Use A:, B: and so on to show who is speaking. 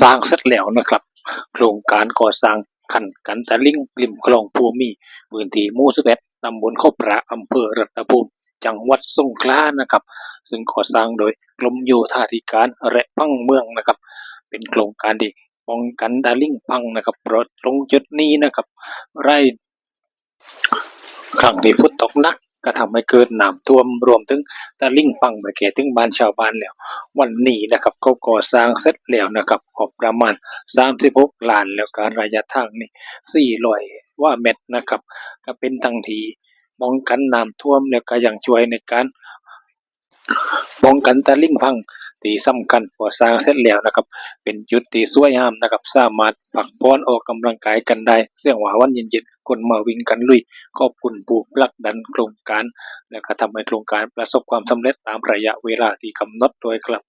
A: สร้างเสร็จแล้วนะครับ โครงการก่อสร้างขันกันตะลิ่งริมคลองภูมีพื้นที่หมู่11ตำบลเข้าพระอำเภอรัตภูมิ จังหวัดสงขลานะครับ ซึ่งก่อสร้างโดยกรมโยธาธิการและพังเมืองนะครับ เป็นโครงการที่ป้องกันตะลิ่งพังนะครับเพราะตรงจุดนี้นะครับ ไร่ครั้งที่ฝนตกหนัก ก็ทำให้เกิดน้ำท่วมรวมถึงตะลิ่งฟังไปเก่ถึงบ้านชาวบ้านแล้ว วันนี้นะครับเขาก่อสร้างเสร็จแล้วนะครับออบประมาณ 36ล้านแล้วการระยะทางนี่400ว่าเมตรนะครับ ก็เป็นทั้งทีป้องกันน้ำท่วมแล้วก็ยังช่วยในการป้องกันตะลิ่งพัง ที่สำคัญพอสร้างเสร็จแล้วนะครับ เป็นจุดที่สวยงามนะครับ สามารถพักผ่อนออกกำลังกายกันได้เสียงว่าวันเย็นๆคนมาวิ่งกันลุย ขอบคุณผู้ผลักดันโครงการ และก็ทำให้โครงการประสบความสำเร็จตามระยะเวลาที่กำหนดโดยครับ